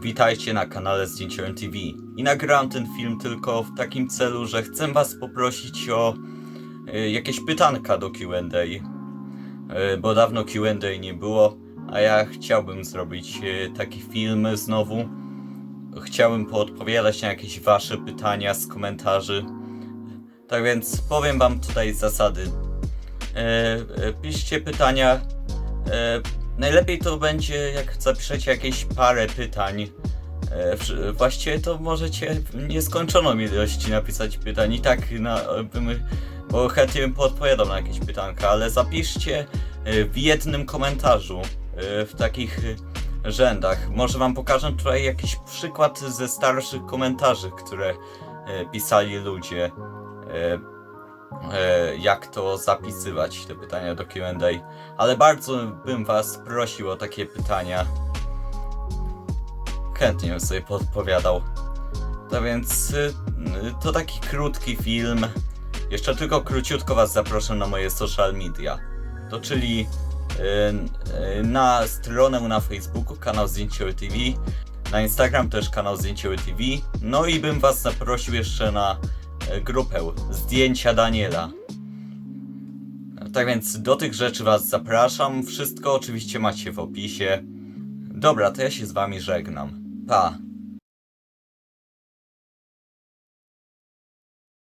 Witajcie na kanale Zdjęciorem TV. I nagrałem ten film tylko w takim celu, że chcę was poprosić o y, jakieś pytanka do Q&A. Y, bo dawno Q&A nie było, a ja chciałbym zrobić y, taki film znowu. Chciałbym poodpowiadać na jakieś wasze pytania z komentarzy. Tak więc powiem wam tutaj zasady. E, e, piszcie pytania. E, najlepiej to będzie, jak zapiszecie jakieś parę pytań. E, właściwie to możecie nieskończoną ilość napisać pytań i tak na, bym, bo chętnie bym podpowiadał na jakieś pytanka, ale zapiszcie e, w jednym komentarzu e, w takich rzędach. Może wam pokażę tutaj jakiś przykład ze starszych komentarzy, które pisali ludzie. Jak to zapisywać, te pytania do QA. Ale bardzo bym Was prosił o takie pytania. Chętnie bym sobie podpowiadał. To więc y, y, to taki krótki film. Jeszcze tylko króciutko Was zaproszę na moje social media. To czyli y, na stronę na Facebooku, kanał Zdjęciowy TV, na Instagram też kanał Zdjęciowy TV. No i bym Was zaprosił jeszcze na grupę Zdjęcia Daniela. Tak więc do tych rzeczy Was zapraszam. Wszystko oczywiście macie w opisie. Dobra, to ja się z Wami żegnam. Pa!